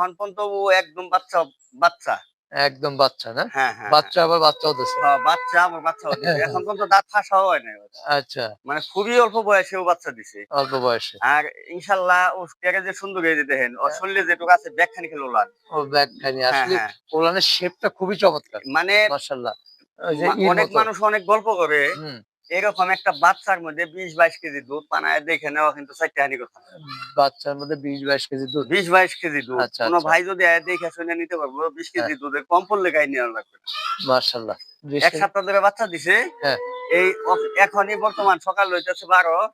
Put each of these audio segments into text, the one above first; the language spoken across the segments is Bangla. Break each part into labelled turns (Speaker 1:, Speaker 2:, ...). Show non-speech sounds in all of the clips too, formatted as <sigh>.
Speaker 1: ওখান পর্যন্ত ও একদম বাচ্চা বাচ্চা।
Speaker 2: একদম বাচ্চা না?
Speaker 1: হ্যাঁ হ্যাঁ
Speaker 2: বাচ্চা আবার বাচ্চাও দিছে
Speaker 1: হ্যাঁ, বাচ্চা আমার বাচ্চা দিছে এখন পর্যন্ত দাঁত ফাঁসা হয় না
Speaker 2: আচ্ছা।
Speaker 1: মানে খুবই অল্প বয়সে ও বাচ্চা দিছে।
Speaker 2: অল্প বয়সে।
Speaker 1: আর ইনশাল্লাহ ও কেকে যে সুন্দর এই যে দেখেন ওর শরীরে যেটুকু আছে ব্যাগখানি খেলো লাগ
Speaker 2: ও ব্যাগ খানি
Speaker 1: হ্যাঁ
Speaker 2: আসলে
Speaker 1: হ্যাঁ।
Speaker 2: ওলানের শেপটা খুবই চমৎকার।
Speaker 1: মানে
Speaker 2: মাশাআল্লাহ।
Speaker 1: অনেক মানুষ অনেক গল্প করে এরকম একটা বাচ্চার মধ্যে বিশ বাইশ কেজি দুধ পানায় দেখে নেওয়া কিন্তু চারটেহানি কথা।
Speaker 2: বাচ্চার মধ্যে বিশ বাইশ কেজি দুধ?
Speaker 1: বিশ বাইশ কেজি দুধ।
Speaker 2: আচ্ছা,
Speaker 1: কোনো
Speaker 2: আচ্ছা।
Speaker 1: ভাই যদি দেখে শুনে নিতে পারব বিশ কেজি দুধের কম পড়লে গাই নেওয়া লাগবে।
Speaker 2: মার্শাল্লাহ
Speaker 1: এক সপ্তাহ ধরে বাচ্চা দিছে।
Speaker 2: হ্যাঁ।
Speaker 1: এই এখনই বর্তমান সকাল হইতেছে বারো।
Speaker 2: হ্যাঁ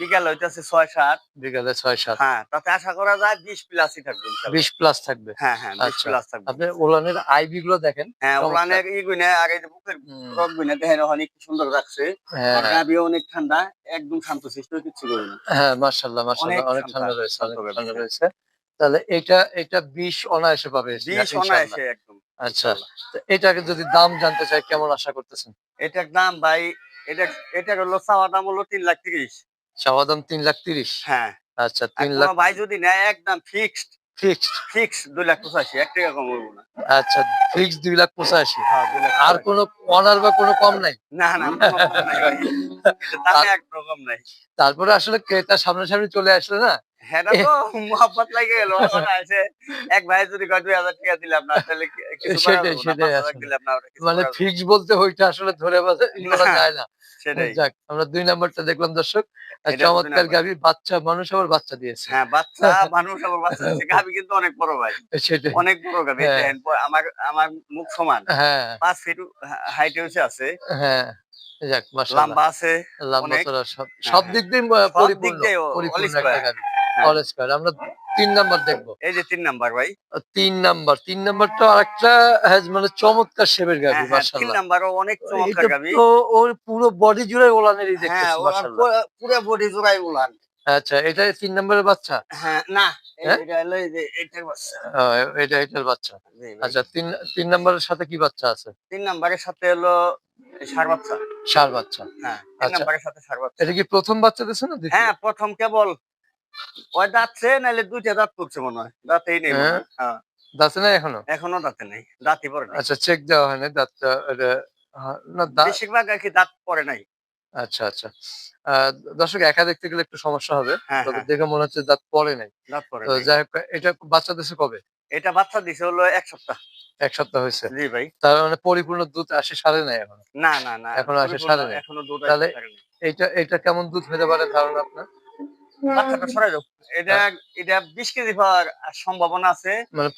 Speaker 1: বিকাল হইতেছে ছয় সাত
Speaker 2: বিকালে ছয় সাত
Speaker 1: হ্যাঁ তাতে আশা করা যায় বিশ প্লাসই থাকবে ইনশাল্লাহ।
Speaker 2: বিশ প্লাস থাকবে?
Speaker 1: হ্যাঁ হ্যাঁ বিশ
Speaker 2: আচ্ছা।
Speaker 1: প্লাস থাকবে।
Speaker 2: আপনি ওলানের আইবি গুলো দেখেন?
Speaker 1: হ্যাঁ
Speaker 2: চমৎকার।
Speaker 1: ওলানের ই গুনে আর যে বুকের রক গুনে দেখেন অনেক সুন্দর রাখছে
Speaker 2: হ্যাঁ।
Speaker 1: অনেক ঠান্ডা একদম শান্ত কিছু না।
Speaker 2: হ্যাঁ মাশাআল্লাহ মাশাআল্লাহ
Speaker 1: অনেক ঠান্ডা,
Speaker 2: রয়েছে অনেক ঠান্ডা। রয়েছে। তাহলে এটা এটা বিশ অনায়াসে পাবে
Speaker 1: বিশ অনায়াসে একদম।
Speaker 2: আচ্ছা এটাকে যদি দাম জানতে চাই কেমন আশা করতেছেন?
Speaker 1: এটার দাম ভাই এটা এটার হলো চাওয়া দাম হলো তিন লাখ তিরিশ।
Speaker 2: চাওয়া দাম তিন লাখ তিরিশ?
Speaker 1: হ্যাঁ।
Speaker 2: আচ্ছা তিন লাখ
Speaker 1: ভাই যদি নেয় একদম ফিক্সড
Speaker 2: ফিক্সড
Speaker 1: ফিক্সড দুই লাখ পঁচাশি এক টাকা কম হইব না।
Speaker 2: আচ্ছা ফিক্স দুই লাখ পঁচাশি।
Speaker 1: হ্যাঁ,
Speaker 2: আর
Speaker 1: পঁচাশি।
Speaker 2: কোনো অনার বা কোনো কম নাই?
Speaker 1: না নাই
Speaker 2: তারপরে আসলে ক্রেতা সামনাসামনি চলে আসলে না?
Speaker 1: হ্যাঁ তো লাগে গেল আছে। এক ভাই যদি কয় দুই হাজার টাকা দিলাম না তাহলে
Speaker 2: সেটাই, সেটাই মানে ফিক্স বলতে ওইটা আসলে ধরে বলা <laughs> যায় না।
Speaker 1: সেটাই।
Speaker 2: যাক আমরা দুই নাম্বারটা দেখলাম দর্শক। চমৎকার গাভী বাচ্চা মানুষ আবার বাচ্চা দিয়েছে।
Speaker 1: হ্যাঁ বাচ্চা মানুষ আবার <laughs> বাচ্চা দিয়েছে। গাভী কিন্তু অনেক বড় ভাই।
Speaker 2: সেটাই।
Speaker 1: অনেক বড় গাভী।
Speaker 2: হ্যাঁ।
Speaker 1: আমার আমার মুখ সমান।
Speaker 2: হ্যাঁ।
Speaker 1: পাঁচ ফিট হাইটে হচ্ছে আছে।
Speaker 2: হ্যাঁ। যাক মাশাআল্লাহ।
Speaker 1: লম্বা আছে
Speaker 2: লম্বা সব
Speaker 1: হ্যাঁ,
Speaker 2: সব
Speaker 1: হ্যাঁ।
Speaker 2: দিক দিয়ে পরিপূর্ণ পরিপূর্ণ একটা গাভী।
Speaker 1: হ্যাঁ।
Speaker 2: অল স্কয়ার আমরা তিন নাম্বার দেখব।
Speaker 1: এই যে তিন নাম্বার ভাই।
Speaker 2: তিন নাম্বার তিন নাম্বারটা আরেকটা হ্যাঁ, মানে চমৎকার শেপের গাভী
Speaker 1: হ্যাঁ, হ্যাঁ, তিন
Speaker 2: মাশাআল্লাহ।
Speaker 1: নাম্বারও অনেক চমৎকার গাভী।
Speaker 2: তো ওর পুরো বডি জুড়ে ওলানেরই
Speaker 1: হ্যাঁ
Speaker 2: দেখতেছি মাশাআল্লাহ।
Speaker 1: পুরো- বডি জোড়াই উলান
Speaker 2: আচ্ছা এটা তিন নাম্বারের বাচ্চা?
Speaker 1: হ্যাঁ না
Speaker 2: হ্যাঁ?
Speaker 1: এটা এটার বাচ্চা।
Speaker 2: এটা বাচ্চা। আচ্ছা তিন তিন নাম্বারের সাথে কি বাচ্চা আছে?
Speaker 1: তিন নাম্বারের সাথে হলো সার বাচ্চা।
Speaker 2: সার বাচ্চা।
Speaker 1: হ্যাঁ তিন
Speaker 2: আচ্ছা।
Speaker 1: সাথে সার বাচ্চা।
Speaker 2: এটা কি প্রথম বাচ্চা দিছে না
Speaker 1: হ্যাঁ প্রথম কেবল। ওই দাঁতছে নাহলে দুইটা দাঁত পড়ছে মনে হয়। দাঁতেই নেই হ্যাঁ।
Speaker 2: দাঁতে না এখনও?
Speaker 1: এখনও দাঁতে নেই। দাঁতই পড়ে নাই।
Speaker 2: আচ্ছা চেক দেওয়া হয়নি দাঁতটা হ্যাঁ, না দাঁত
Speaker 1: বেশিরভাগ আর কি দাঁত পড়ে নাই।
Speaker 2: আচ্ছা আচ্ছা। দর্শক একা দেখতে গেলে একটু সমস্যা হবে।
Speaker 1: হ্যাঁ
Speaker 2: তবে
Speaker 1: হ্যাঁ।
Speaker 2: দেখে মনে হচ্ছে দাঁত পড়ে নাই।
Speaker 1: দাঁত পড়ে
Speaker 2: তো যাই হোক এটা বাচ্চা দিছে কবে?
Speaker 1: এটা বাচ্চা দিছে হলো এক সপ্তাহ।
Speaker 2: এক সপ্তাহ হয়েছে।
Speaker 1: জি ভাই।
Speaker 2: তার মানে পরিপূর্ণ দুধ আসে সারে নাই এখন?
Speaker 1: না না না।
Speaker 2: এখনও আসে সাড়ে নাই।
Speaker 1: এখনও দুধ
Speaker 2: তাহলে
Speaker 1: সাড়ে নাই।
Speaker 2: এইটা এটা কেমন দুধ হতে পারে ধারণা আপনার?
Speaker 1: এটা। এটা বিশ কেজি পাওয়ার সম্ভাবনা আছে
Speaker 2: মানে